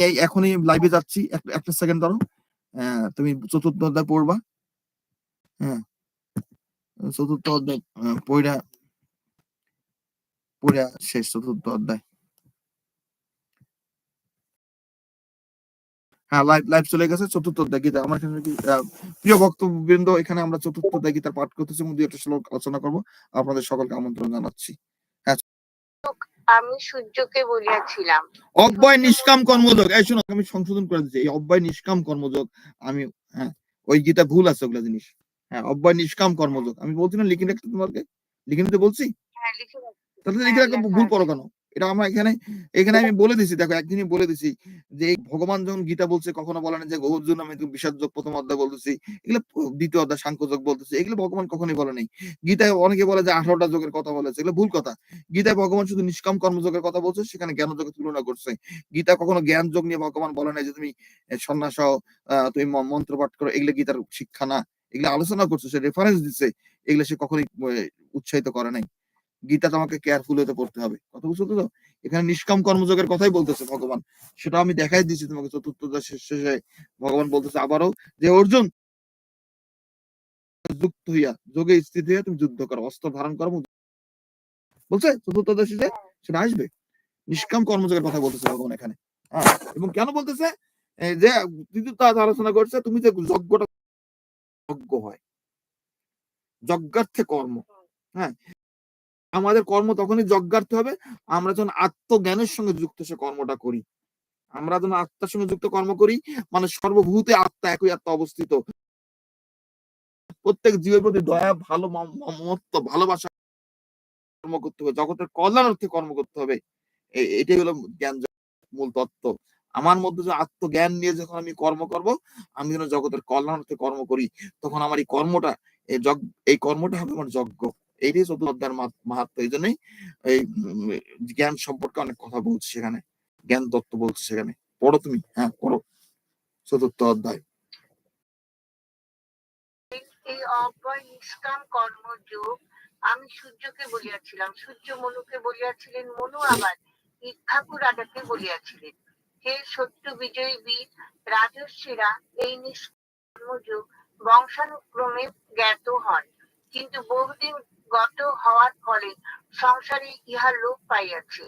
এই এখনই লাইভে যাচ্ছি। একটা সেকেন্ড ধরো। আহ, তুমি চতুর্থ অধ্যায় পড়বা। হ্যাঁ চতুর্থ অধ্যায় পড়া পড়া শেষ চতুর্থ অধ্যায়। হ্যাঁ লাইভ লাইভ চলে গেছে চতুর্থ অধ্যায় গীতা। আমার এখানে প্রিয় ভক্তবৃন্দ এখানে আমরা চতুর্থ অধ্যায় গীতার পাঠ করতেছি এবং দুই একটা শ্লোক আলোচনা করব। আপনাদের সকলকে আমন্ত্রণ জানাচ্ছি। আমি সূর্যকে বলিয়াছিলাম। অব্যয় নিষ্কাম কর্মযোগ। এই শোনো আমি সংশোধন করে দিচ্ছি। এই অব্যয় নিষ্কাম কর্মযোগ আমি হ্যাঁ ওই গীতা ভুল আছে ওগুলা জিনিস। হ্যাঁ অব্যয় নিষ্কাম কর্মযোগ। আমি বলছি না লিখে রাখতে তোমাকে? লিখে নিতে বলছি? হ্যাঁ। তাহলে হ্যাঁ, লিখে রাখো ভুল করো কেন? এটা আমরা এখানে এখানে আমি বলে দিছি দেখো একদিনই বলে দিছি যে ভগবান যখন গীতা বলছে কখনো বলে না যে অর্জুন আমি তুমি বিষাদ যোগ প্রথম অধ্যায় বলতেছি এগুলো দ্বিতীয় অধ্যায় সাংখ্য যোগ বলতেছি এগুলো ভগবান কখনোই বলে নাই। গীতায় অনেকে বলে যে আঠারোটা যোগের কথা বলেছে এগুলো ভুল কথা। গীতায় ভগবান শুধু নিষ্কাম কর্মযোগের কথা বলছে সেখানে জ্ঞান যোগের তুলনা করছে। গীতা কখনো জ্ঞান যোগ নিয়ে ভগবান বলে নাই যে তুমি সন্ন্যাস তুমি মন্ত্র পাঠ করো এগুলো গীতার শিক্ষা না। এগুলো আলোচনা করছে সে রেফারেন্স দিচ্ছে এগুলো সে কখনোই উৎসাহিত করে নাই। গীতা তোমাকে কেয়ারফুল হতে পড়তে হবে। কথা বুঝছ তো? এখানে নিষ্কাম কর্মযোগের কথাই বলতেছে ভগবান। সেটা আমি দেখাই দিচ্ছি তোমাকে চতুর্থ শেষ- ভগবান বলতেছে আবারও যে, অর্জুন! যুক্ত হইয়া, যোগে স্থিত হইয়া তুমি যুদ্ধ করো, অস্ত্র ধারণ করো বলছে? শেষে? সেটা আসবে? নিষ্কাম কর্মযোগের কথা বলতেছে ভগবান এখানে। হ্যাঁ এবং কেন বলতেছে? যে অধ্যায় আলোচনা করছে, তুমি যে যজ্ঞটা, যজ্ঞ হয়। যজ্ঞার্থে কর্ম। হ্যাঁ আমাদের কর্ম তখনই যজ্ঞার্থে হবে। আমরা যখন আত্মজ্ঞানের সঙ্গে যুক্ত সে কর্মটা করি। আমরা যখন আত্মার সঙ্গে যুক্ত কর্ম করি মানে সর্বভূতে আত্মা একই আত্মা অবস্থিত। প্রত্যেক জীবের প্রতি দয়া, ভালো মমত্ব, ভালোবাসা কর্ম করতে হবে। জগতের কল্যাণার্থে কর্ম করতে হবে। এটাই হলো জ্ঞান মূল তত্ত্ব। আমার মধ্যে যে আত্মজ্ঞান নিয়ে যখন আমি কর্ম করব, আমি যেন জগতের কল্যাণার্থে কর্ম করি, তখন আমার এই কর্মটা এই কর্মটা হবে আমার যজ্ঞ। এইটাই চতুর্থ অধ্যায়ের মাহাত্ম। এই জন্যই এই জ্ঞান সম্পর্কে অনেক কথা বলছে সেখানে। জ্ঞান তত্ত্ব বলছে সেখানে। পড়ো তুমি। হ্যাঁ পড়ো। চতুর্থ অধ্যায়। এই অব্যয় নিষ্কাম কর্মযোগ, আমি সূর্যকে বলিয়াছিলাম। সূর্য মনুকে বলিয়াছিলেন, মনু আবার ইক্ষাকু রাজাকে বলিয়াছিলেন। হে সত্য বিজয়ী বীর, রাজস্বীরা এই নিষ্কর্মযোগ বংশানুক্রমে জ্ঞাত হন। কিন্তু বহুদিন গত হওয়ার ফলে সংসারে ইহা লোপ পাইয়াছে।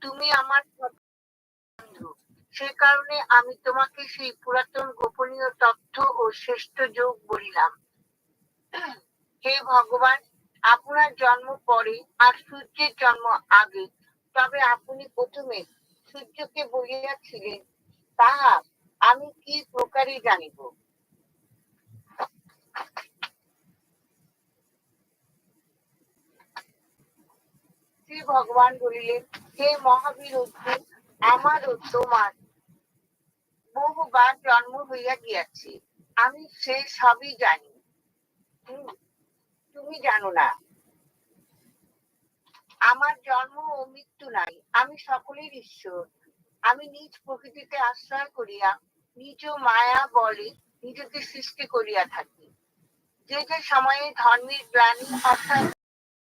তুমি আমার বন্ধু। সে কারণে আমি তোমাকে সেই পুরাতন গোপনীয় তথ্য ও শ্রেষ্ঠ যোগ বলিলাম। হে ভগবান, আপনার জন্ম পরে আর সূর্যের জন্ম আগে। তবে আপনি প্রথমে সূর্যকে বলিয়াছিলেন, তাহা আমি কি প্রকারে জানিব? শ্রী ভগবান বলিলেন, হে মহাবীর আমার তোমার বহুবার জন্ম হইয়া গিয়াছে। আমি সে সবই জানি। তুমি জানো না। আমার জন্ম ও মৃত্যু নাই। আমি সকলের ঈশ্বর। আমি নিজ প্রকৃতিতে আশ্রয় করিয়া নিজ মায়া বলে নিজেকে সৃষ্টি করিয়া থাকি। যে যে সময়ে ধর্মের গ্লানি অর্থাৎ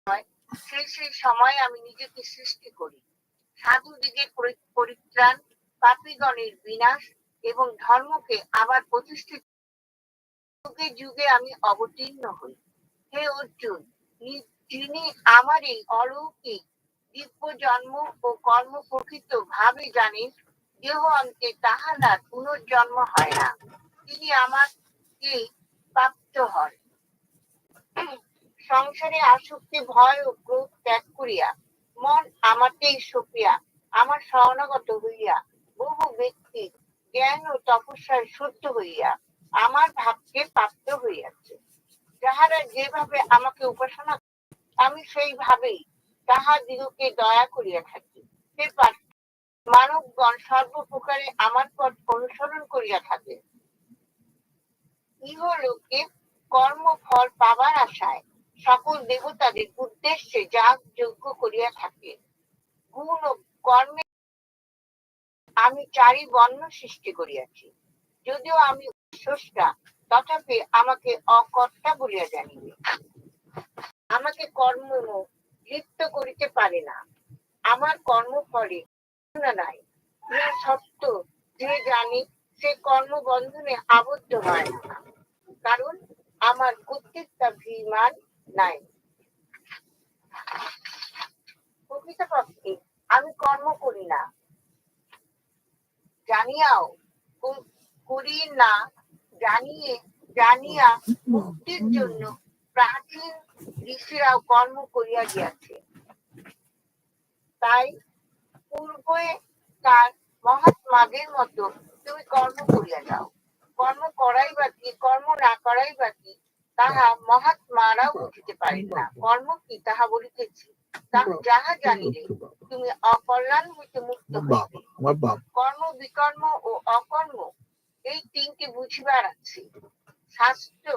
হয় সেই সেই সময় আমি নিজেকে সৃষ্টি করি। সাধু দিগের পরি- পরিত্রাণ, পাপীগণের বিনাশ এবং ধর্মকে আবার প্রতিষ্ঠিত যুগে যুগে আমি অবতীর্ণ হই। হে অর্জুন যিনি আমার এই অলৌকিক দিব্য জন্ম ও কর্ম প্রকৃত ভাবে জানেন, দেহ অন্তে তাহার পুনর্জন্ম হয় না। তিনি আমাকে প্রাপ্ত হন। সংসারে আসক্তি, ভয় ও ক্রোধ ত্যাগ করিয়া, মন আমাতেই সপিয়া, আমার শরণাগত হইয়া, বহু ব্যক্তি জ্ঞান ও তপস্যায় শুদ্ধ হইয়া আমার ভাবকে প্রাপ্ত হইয়াছে। যাহারা যেভাবে আমাকে উপাসনা আমি সেইভাবেই তাহার দিগকে দয়া করিয়া থাকি। সে মানবগণ সর্বপ্রকারে আমার পথ অনুসরণ করিয়া থাকে। ইহলোকে কর্মফল পাবার আশায় সকল দেবতাদের উদ্দেশ্যে যাগ যজ্ঞ করিয়া থাকে। গুণ ও কর্মে আমি চারি বর্ণ সৃষ্টি করিয়াছি। যদিও আমি স্রষ্টা তথাপি আমাকে অকর্তা বলিয়া জানিবে। আমাকে কর্ম লিপ্ত করিতে পারে না। আমার কর্মফলে না নাই। সত্য, যে জানি সে কর্মবন্ধনে আবদ্ধ হয় কারণ আমার কর্তৃত্বাভিমান আমি কর্ম করি না। জানিয়াও করি না, জানিয়ে জানিয়া মুক্তির জন্য প্রাচীন ঋষিরাও কর্ম করিয়া গিয়াছে। তাই পূর্বে তার মহাত্মাদের মতো তুমি কর্ম করিয়া যাও। কর্ম করাই বা কি কর্ম না করাই বা কি তাহা মহাত্মারাও বুঝিতে পারেন না। কর্ম কি তাহা বলিতেছি? তাহা যাহা জানিলে তুমি অকল্যাণ হইতে মুক্ত হইবে। কর্ম বিকর্ম ও অকর্ম এই তিনটি বুঝিবার আছে। শাস্ত্র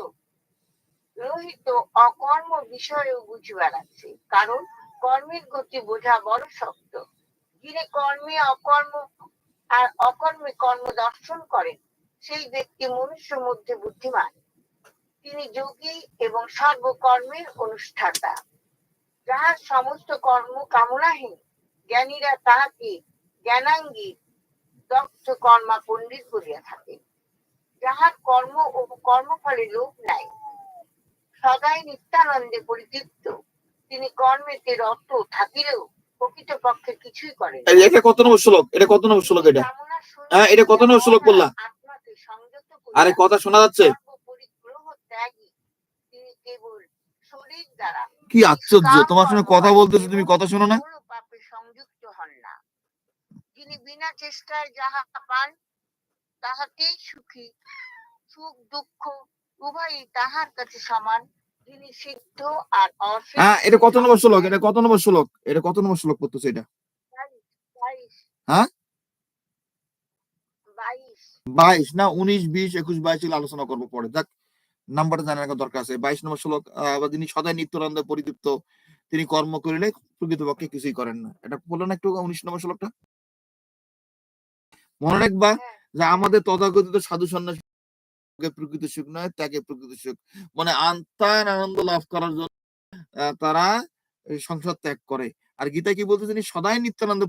রহিত অকর্ম বিষয়েও বুঝিবার আছে। কারণ কর্মের গতি বোঝা বড় শক্ত। যিনি কর্মে অকর্ম আর অকর্মে কর্ম দর্শন করেন সেই ব্যক্তি মনুষ্য মধ্যে বুদ্ধিমান। তিনি যোগী এবং সর্বকর্মের অনুষ্ঠাতা। যাহার সমস্ত কর্ম কামনাহীন জ্ঞানীরা তাহাকে জ্ঞানাঙ্গী দক্ষ কর্মা পণ্ডিত করিয়া থাকে যাহার কর্ম ও কর্মফলে লোভ নাই। সদাই নিত্যানন্দে পরিতৃপ্ত। তিনি কর্মেতে রত থাকিলেও প্রকৃতপক্ষে কিছুই করেন এটা কত নম্বর শ্লোক? এটা কত নম্বর শ্লোক এটা? হ্যাঁ, এটা কত নম্বর শ্লোক বললা? আরে কথা শোনা যাচ্ছে সর্বপরিগ্রহ ত্যাগী তিনি কেবল শরীর দ্বারা কি আশ্চর্য! তোমার সঙ্গে কথা বলতেছে তুমি কথা শোনো না। পাপে সংযুক্ত হন না। যিনি বিনা চেষ্টায় যাহা পান তাহাতেই সুখী। সুখ দুঃখ উভয়ই তাহার কাছে সমান। যিনি সিদ্ধ আর অসিদ্ধ হ্যাঁ এটা কত নম্বর শ্লোক? এটা কত নম্বর শ্লোক? এটা কত নম্বর শ্লোক পড়তেছে এটা? বাইশ হ্যাঁ? বাইশ। না উনিশ বিশ একুশ বাইশ আলোচনা করব পরে। যাক নাম্বারটা জানার একটা দরকার আছে। বাইশ নম্বর শ্লোক তিনি সদাই নিত্যানন্দ পরিতৃপ্ত, তিনি কর্ম করিলে প্রকৃতপক্ষে কিছুই করেন না। এটা বলল না একটু উনিশ নম্বর শ্লোকটা? মনে রাখবা যে আমাদের তথাকথিত সাধু সন্ন্যাসী প্রকৃত সুখ নয়, তাকে প্রকৃত সুখ। মানে আন্তায় আনন্দ লাভ করার জন্য তারা সংসার ত্যাগ করে। আর গীতা কি বলতে তিনি? সদাই নিত্যানন্দ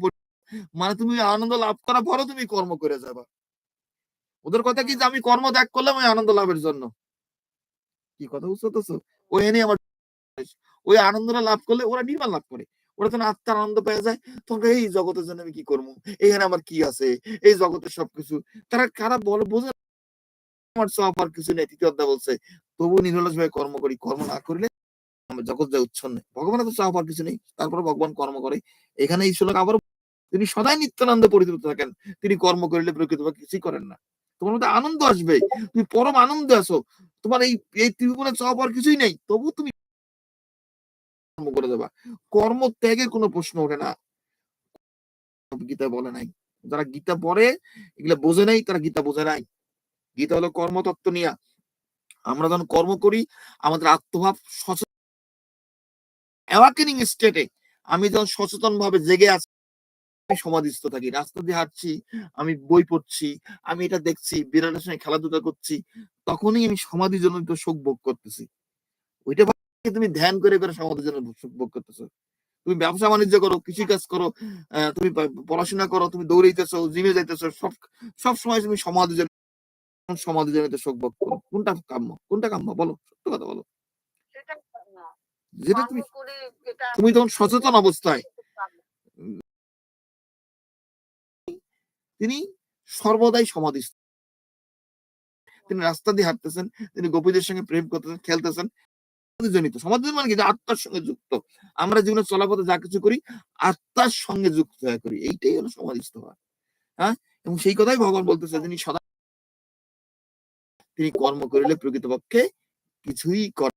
মানে তুমি আনন্দ লাভ করার পরও তুমি কর্ম করে যাবা। ওদের কথা কি যে আমি কর্ম ত্যাগ করলাম ওই আনন্দ লাভের জন্য? কি কথা বুঝতে তো ওই এনে আমার ওই আনন্দটা লাভ করলে ওরা নির্মাণ লাভ করে। ওরা যখন আত্মার আনন্দ পেয়ে যায় তখন এই জগতের জন্য আমি কি করব? এখানে আমার কি আছে? এই জগতের সবকিছু। তারা কারা বল, বোঝে আমার সব কিছু নেই। তৃতীয় অধ্যায় বলছে, তবু নিরলস ভাবে কর্ম করি। কর্ম না করলে জগৎ উচ্ছন্ন ভগবানের তো চাপ আর কিছু নেই। তারপরে ভগবান কর্ম করে। এখানে এই শ্লোক আবার তিনি সদাই নিত্যানন্দ পরিতৃপ্ত থাকেন। তিনি কর্ম করিলে প্রকৃত কিছুই করেন না। তোমার মধ্যে আনন্দ আসবে। তুমি পরম আনন্দে আসো তোমার এই এই ত্রিভুবনে আর কিছুই নেই। তবু তুমি কর্ম করে দেবা। কর্ম ত্যাগের কোনো প্রশ্ন ওঠে না। গীতা বলে নাই। যারা গীতা পড়ে, এগুলা বোঝে নাই, তারা গীতা বোঝে নাই। গীতা হলো কর্মতত্ত্ব নিয়া। আমরা যখন কর্ম করি, আমাদের আত্মভাব সচেতন। স্টেটে আমি যখন সচেতন ভাবে জেগে আছি আমি সমাধিস্থ থাকি রাস্তা দিয়ে হাঁটছি আমি বই পড়ছি আমি এটা দেখছি বিড়ালের সঙ্গে খেলাধুলা করছি তখনই আমি সমাধির জন্য তো সুখ ভোগ করতেছি। ওইটা তুমি ধ্যান করে করে সমাধির জন্য সুখ ভোগ করতেছো। তুমি ব্যবসা বাণিজ্য করো কৃষি কাজ করো তুমি পড়াশোনা করো তুমি দৌড়াইতেছো জিমে যাইতেছো সব সব সময় তুমি সমাধি সমাধি জনিত সুখ ভোগ করো। কোনটা কাম্য? কোনটা কাম্য? বলো সত্য কথা বলো। যেটা তুমি তুমি তখন সচেতন অবস্থায়। তিনি সর্বদাই সমাধিস্থ। তিনি রাস্তা দিয়ে হাঁটতেছেন, তিনি গোপীদের সঙ্গে প্রেম করতেছেন, খেলতেছেন। জনিত সমাধি মানে কি? আত্মার সঙ্গে যুক্ত। আমরা জীবনে চলাপথে যা কিছু করি, আত্মার সঙ্গে যুক্ত হয়ে করি। এইটাই হলো সমাধিস্থ হওয়া। হ্যাঁ? এবং সেই কথাই ভগবান বলতেছে তিনি সদা তিনি কর্ম করিলে প্রকৃতপক্ষে কিছুই করে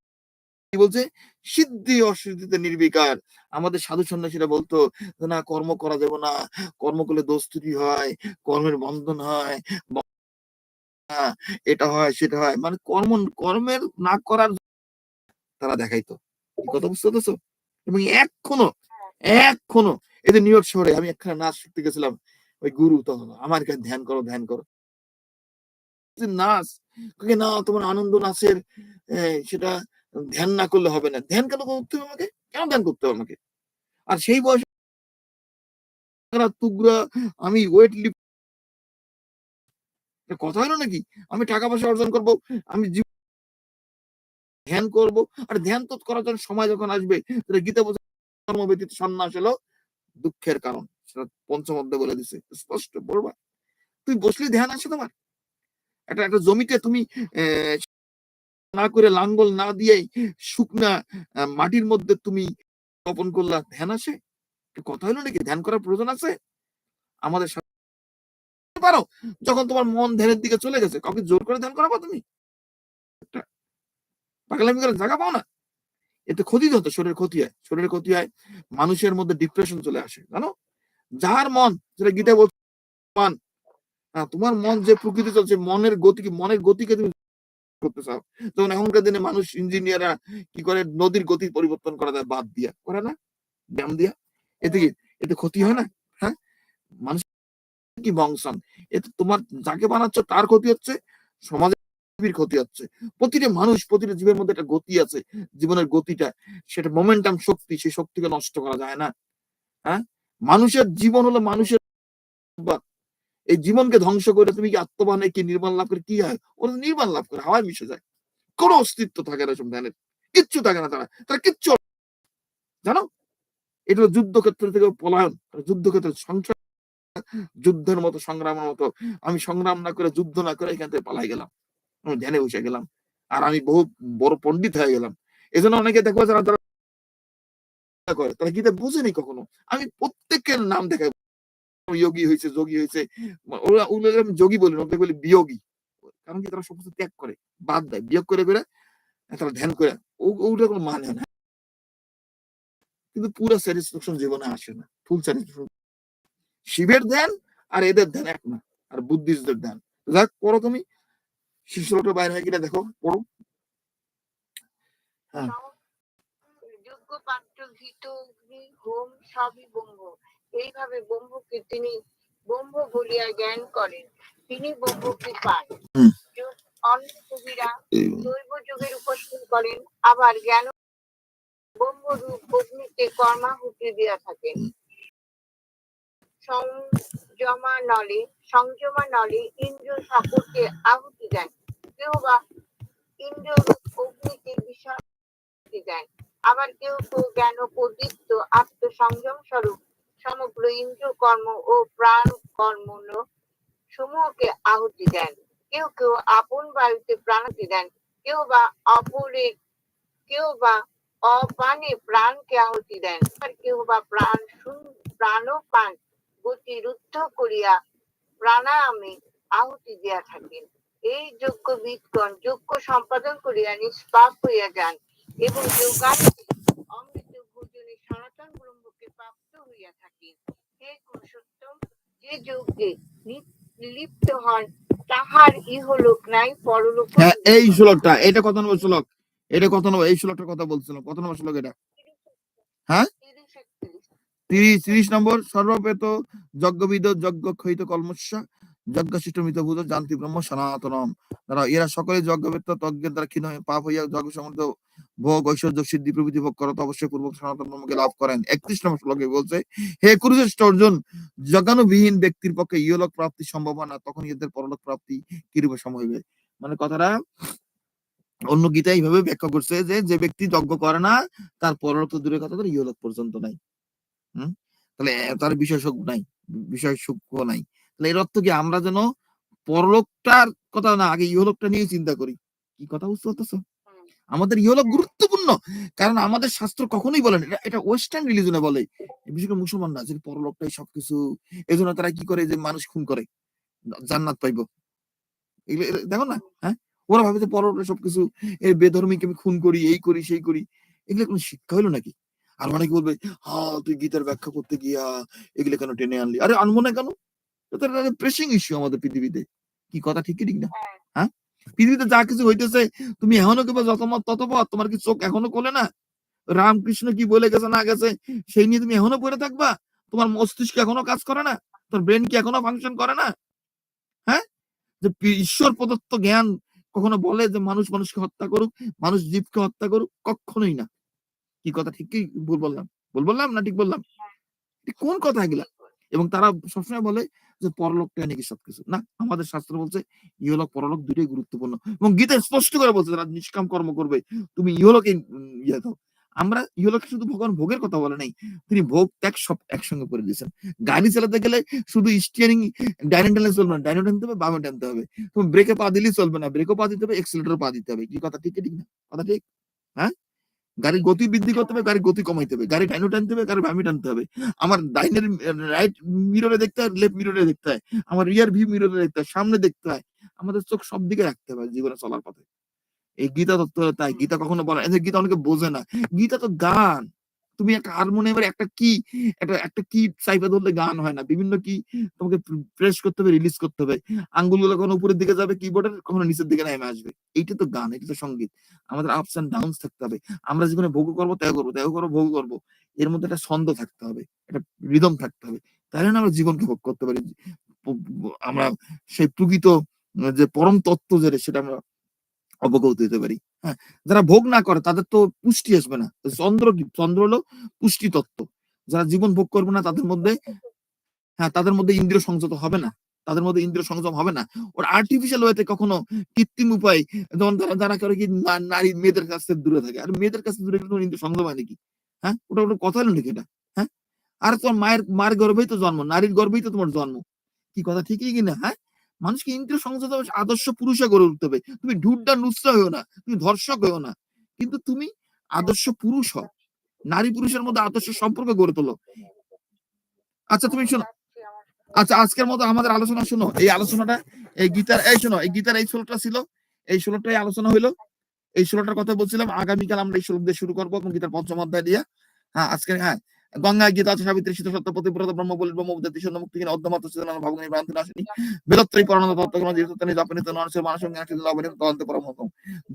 বলছে? সিদ্ধি অসিদ্ধিতে নির্বিকার। আমাদের সাধু সন্ন্যাসীরা বলতো না, কর্ম করা যাবে না। কর্ম করলে ত্রুটি হয়, কর্মের বন্ধন হয় এটা হয়, সেটা হয়। মানে কর্ম, কর্মের না করার তারা দেখাইতো। কথা বুঝতে পারছ এবং এখনও এখনও এই যে নিউ ইয়র্ক শহরে আমি একখানে নাচ শিখতে গেছিলাম, ওই গুরু তখন, আমার কাছে ধ্যান করো ধ্যান করো। নাচ না, তোমার আনন্দ নাচের সেটা ধ্যান না করলে হবে না। ধ্যান কেন করতে হবে আমাকে? কেন ধ্যান করতে হবে আমাকে? আর সেই বয়সে তুগরা আমি ওয়েট লিফট কথা হলো নাকি? আমি টাকা পয়সা অর্জন করব আমি ধ্যান করব। আর ধ্যান তো করার জন্য সময় যখন আসবে গীতা কর্ম ব্যতীত সন্ন্যাস হলো দুঃখের কারণ। সেটা পঞ্চম অধ্যায় বলে দিছে। স্পষ্ট পড়বা তুই বসলি ধ্যান আসে তোমার? একটা একটা জমিতে তুমি আহ, না করে লাঙ্গল না দিয়ে শুকনা মাটির মধ্যে তুমি বপন করলা। ধ্যান আসে কথা হলো নাকি? ধ্যান করার প্রয়োজন আছে? আমাদের সাথে পারো? যখন তোমার মন ধ্যানের দিকে চলে গেছে, কাউকে জোর করে ধ্যান করাবো তুমি? পাগলামি করে জায়গা পাও না? এতে ক্ষতি হতো, শরীরের ক্ষতি হয়। শরীরের ক্ষতি হয়, মানুষের মধ্যে ডিপ্রেশন চলে আসে, জানো? যার মন, যেটা গীতা বলছে তোমার মন যে প্রকৃতি চলছে, মনের গতি মনের গতিকে তুমি করতে চাও। যেমন এখনকার দিনে মানুষ ইঞ্জিনিয়াররা কি করে? নদীর গতি পরিবর্তন করা যায়, বাদ দিয়া। করে না? ব্যায়াম দিয়া। এতে কি? এতে ক্ষতি হয় না? হ্যাঁ? মানুষ কি বংশন? এতে তোমার যাকে বানাচ্ছ তার ক্ষতি হচ্ছে, সমাজের ক্ষতি হচ্ছে। প্রতিটা মানুষ, প্রতিটা জীবের মধ্যে একটা গতি আছে। জীবনের গতিটা, সেটা মোমেন্টাম শক্তি, সেই শক্তিকে নষ্ট করা যায় না। হ্যাঁ? মানুষের জীবন হলো মানুষের। এই জীবনকে ধ্বংস করে তুমি কি আত্মবান কি নির্মাণ লাভ করে? কি হয়? ওরা নির্মাণ লাভ করে, হাওয়ায় মিশে যায়। কোনো অস্তিত্ব থাকে না ধ্যানের কিচ্ছু থাকে না তারা তারা কিচ্ছু জানো? এটা যুদ্ধক্ষেত্র থেকে পলায়ন যুদ্ধক্ষেত্রে সংসার যুদ্ধের মতো সংগ্রামের মতো। আমি সংগ্রাম না করে, যুদ্ধ না করে এখান থেকে পালাই গেলাম। আমি ধ্যানে বসে গেলাম। আর আমি বহু বড় পণ্ডিত হয়ে গেলাম। এজন্য অনেকে দেখো যারা তারা করে, তারা গীতা বোঝেনি কখনো। আমি প্রত্যেকের নাম দেখাই যোগী হয়েছে যোগী হয়েছে। ওরা ওগুলো আমি যোগী বলি না, ওদের বলি বিয়োগী। কারণ কি তারা সমস্ত ত্যাগ করে বাদ দেয় বিয়োগ করে করে তারা ধ্যান করে। ওটা কোনো মানে না। কিন্তু পুরো স্যাটিসফ্যাকশন জীবনে আসে না। ফুল স্যাটিসফ্যাকশন শিবের ধ্যান আর এদের ধ্যান এক না আর বুদ্ধিস্টদের ধ্যান। যাক পড়ো তুমি। শিশুটা বাইরে হয়ে গিয়ে দেখো পড়ো। হ্যাঁ। যোগ্য পাত্র ঘৃত হোম সবই ব্রহ্ম এইভাবে ব্রহ্মকে তিনি ব্রহ্ম বলিয়া জ্ঞান করেন। তিনি ব্রহ্মকে পান। দৈব যুগের উপস্থিত করেন আবার জ্ঞান ব্রহ্মরূপ অগ্নিতে কর্মাহুতি দিয়া থাকেন। সংযমা নলে সংযমা নলে ইন্দ্র সকলকে আহুতি দেন। কেউ বা ইন্দ্ররূপ অগ্নিতে বিষাহুতি দেন। আবার কেউ কেউ জ্ঞান প্রদীপ্ত আত্মসংযম স্বরূপ সমগ্র ইন্দ্র কর্ম ও প্রাণ কর্ম সমূহকে আহুতি দেন। কেউ কেউ আপন বায়ুতে প্রাণাতি দেন, কেউ বা অপরের, কেউ বা অপানে প্রাণকে আহুতি দেন। আর কেউ বা প্রাণ প্রাণপান গতি রুদ্ধ করিয়া প্রাণায়ামে আহুতি দিয়া থাকেন। এই যোগ্য বিদগণ যোগ্য সম্পাদন করিয়া নিষ্পাপ হইয়া যান এবং যোগান্তে অমৃত ভোজনে সনাতন ব্রহ্মকে হইয়া থাকেন। হে পুরুষোত্তম যে যজ্ঞে লিপ্ত হন তাহার ইহলোক নাই পরলোক হ্যাঁ এই শ্লোকটা এটা কত নম্বর শ্লোক এটা কত নম্বর এই শ্লোকটার কথা বলছিলাম কত নম্বর শ্লোক এটা? হ্যাঁ? তিরিশ তিরিশ নম্বর সর্বপেত যজ্ঞবিদ যজ্ঞ ক্ষয়িত কলমস্য যজ্ঞ শিষ্টমিত ভূত জান্তি ব্রহ্ম সনাতনম। তারা এরা সকলে যজ্ঞবেত্ত তজ্ঞের দ্বারা ক্ষীণ হয়ে পাপ হইয়া যজ্ঞ সমর্থ ভোগ, ঐশ্বর্য, সিদ্ধি, প্রভৃতি ভোগ করত অবশ্যই পূর্বক সনাতন ব্রহ্মকে লাভ করেন। একত্রিশ নম্বর শ্লোকে বলছে, হে কুরুশ্রেষ্ঠ অর্জুন যজ্ঞানুবিহীন ব্যক্তির পক্ষে ইহলোক প্রাপ্তি সম্ভব না তখন এদের পরলোক প্রাপ্তি কিরূপে সম্ভব হইবে মানে কথাটা অন্য গীতা এইভাবে ব্যাখ্যা করছে যে যে ব্যক্তি যজ্ঞ করে না, তার পরলোক তো দূরের কথা, তার ইহলোক পর্যন্ত নাই। হম? তাহলে তার বিষয় সুখ নাই, বিষয় সুখ নাই। তাহলে এর অর্থ কি, আমরা যেন পরলোকটার কথা না, আগে ইহলোকটা নিয়ে চিন্তা করি? কি কথা বুঝতে পারতেছো। আমাদের ইহলোক গুরুত্বপূর্ণ। কারণ আমাদের শাস্ত্র কখনোই বলেন এটা এটা ওয়েস্টার্ন রিলিজনে বলে। বিশেষ করে মুসলমান না যে পরলোকটাই সবকিছু এই জন্য তারা কি করে? যে মানুষ খুন করে। জান্নাত পাইবো। এগুলো দেখো না? হ্যাঁ? ওরা ভাবে যে পরলোকটা সবকিছু এই বেধর্মীকে আমি খুন করি এই করি সেই করি। এগুলো কোনো শিক্ষা হলো নাকি? আর অনেকে বলবে হা তুই গীতার ব্যাখ্যা করতে গিয়া এগুলো কেন টেনে আনলি? আরে আনব না কেন? প্রেসিং ইস্যু আমাদের পৃথিবীতে। কি কথা ঠিক কি ঠিক না? হ্যাঁ। পৃথিবীতে যা কিছু হইতেছে, তুমি এখনও কেবল যত মত তত পথ তোমার কি চোখ এখনও খোলে না? রামকৃষ্ণ কি বলে গেছে না গেছে, সেই নিয়ে তুমি এখনও পড়ে থাকবা? তোমার মস্তিষ্ক এখনও কাজ করে না? তোর ব্রেন কি এখনও ফাংশন করে না? হ্যাঁ? যে ঈশ্বর প্রদত্ত জ্ঞান কখনো বলে যে মানুষ মানুষকে হত্যা করুক, মানুষ জীবকে হত্যা করুক, কখনোই না। কি কথা? ঠিক কি ভুল বললাম? ভুল বললাম না ঠিক বললাম? কোন কথা এগুলা? এবং তারা সবসময় বলে যে, পরলোকটা নাকি সবকিছু? না, আমাদের শাস্ত্র বলছে, ইহলোক, পরলোক দুটোই গুরুত্বপূর্ণ। এবং গীতা স্পষ্ট করে বলছে, যারা নিষ্কাম কর্ম করবে, তুমি ইহলোকে ইয়ে দাও। আমরা ইহলোকে শুধু ভগবান ভোগের কথা বলে নাই, তিনি ভোগ, ত্যাগ সব একসঙ্গে করে দিয়েছেন। গাড়ি চালাতে গেলে শুধু স্টিয়ারিং ডাইনিং টানলে চলবে না, ডাইনিং টানতে হবে, বামে টানতে হবে। তুমি ব্রেকে পা দিলেই চলবে না ব্রেকও পা দিতে হবে এক্সিলেটর পা দিতে হবে। কি কথা, ঠিক ঠিক না? কথা ঠিক? হ্যাঁ? গাড়ির গতি বৃদ্ধি করতে হবে গাড়ির গতি কমাইতে হবে, গাড়ি ডাইনো টানতে হবে গাড়ি বামি টানতে হবে। আমার ডাইনের রাইট মিররে দেখতে হয় লেফট মিররে দেখতে হয়, আমার রিয়ার ভিউ মিররে দেখতে হয়, সামনে দেখতে হয়। আমাদের চোখ সব দিকে রাখতে হবে জীবনে চলার পথে। এই গীতা তত্ত্ব তাই, গীতা কখনো বলে গীতা অনেকে বোঝে না। গীতা তো গান। তুমি একটা হারমোনিয়ামের একটা কি, একটা একটা কি চাইপে ধরলে গান হয় না। বিভিন্ন কি তোমাকে প্রেস করতে হবে রিলিজ করতে হবে। আঙ্গুলগুলো কখনো উপরের দিকে যাবে কিবোর্ডের কখনো নিচের দিকে নেমে আসবে। এইটা তো গান এটা তো সংগীত। আমাদের আপস এন্ড ডাউনস থাকতে হবে। আমরা জীবনে ভোগ করব, ত্যাগ করব ত্যাগ করব, ভোগ করব, এর মধ্যে একটা ছন্দ থাকতে হবে, একটা রিদম থাকতে হবে। তাহলে না আমরা জীবনকে ভোগ করতে পারি। আমরা সেই প্রকৃত যে পরম তত্ত্ব যেটা সেটা আমরা অবগত হতে পারি। হ্যাঁ যারা ভোগ না করে তাদের তো পুষ্টি আসবে না। চন্দ্র কি? চন্দ্র হলো পুষ্টি তত্ত্ব যারা জীবন ভোগ করবে না তাদের মধ্যে হ্যাঁ তাদের মধ্যে ইন্দ্রিয় সংযত হবে না। তাদের মধ্যে ইন্দ্রিয় সংযম হবে না। ওর আর্টিফিশিয়াল ওয়েতে কখনো কৃত্রিম উপায়, যেমন তারা যারা করে কি নারী, মেয়েদের কাছ থেকে দূরে থাকে। আর মেয়েদের কাছ দূরে গেলে ইন্দ্রিয় সংযম হয় নাকি? হ্যাঁ ওটা ওটা কথা নাকি এটা? হ্যাঁ? আর তোমার মায়ের মায়ের গর্ভেই তো জন্ম, নারীর গর্ভেই তো তোমার জন্ম। কি কথা ঠিকই কিনা হ্যাঁ? মানুষকে ইন্দ্রিয় সংযত আদর্শ পুরুষে গড়ে উঠতে হবে। তুমি ঢুড্ডা নুসরা হয়েও না, তুমি ধর্ষক হয়েও না। কিন্তু তুমি আদর্শ পুরুষ হও। নারী পুরুষের মধ্যে আদর্শ সম্পর্ক গড়ে তোলো। আচ্ছা তুমি শোনো। আচ্ছা আজকের মতো আমাদের আলোচনা শোনো। এই আলোচনাটা, এই গীতার, এই শোনো, এই গীতার এই ষোলোটা ছিল। এই ষোলোটাই আলোচনা হইল। এই ষোলোটার কথা বলছিলাম। আগামীকাল আমরা এই শ্লোক দিয়ে শুরু করব এবং গীতার পঞ্চম অধ্যায় দিয়ে। হ্যাঁ আজকে হ্যাঁ। গঙ্গা গীতা সাবিত্রী শীত সত্য ব্রহ্ম বলি ভাবগণী ভ্রান্তি পরানন্দ মানুষের অবনীত তদন্তে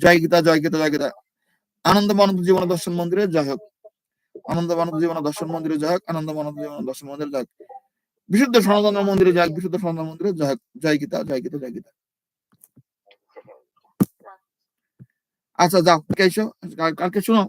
জয় গীতা জয় গীতা জয় গীতা। আনন্দ জীবন দর্শন মন্দিরে জয় হোক। আনন্দ জীবন দর্শন মন্দিরে জয় হোক আনন্দ জীবন দর্শন মন্দিরে জয় হোক। বিশুদ্ধ সনাতন মন্দিরে জয় বিশুদ্ধ সনাতন মন্দিরে জয় হোক। জয় গীতা জয় গীতা জয় গীতা। আচ্ছা যাও কালকে শোনো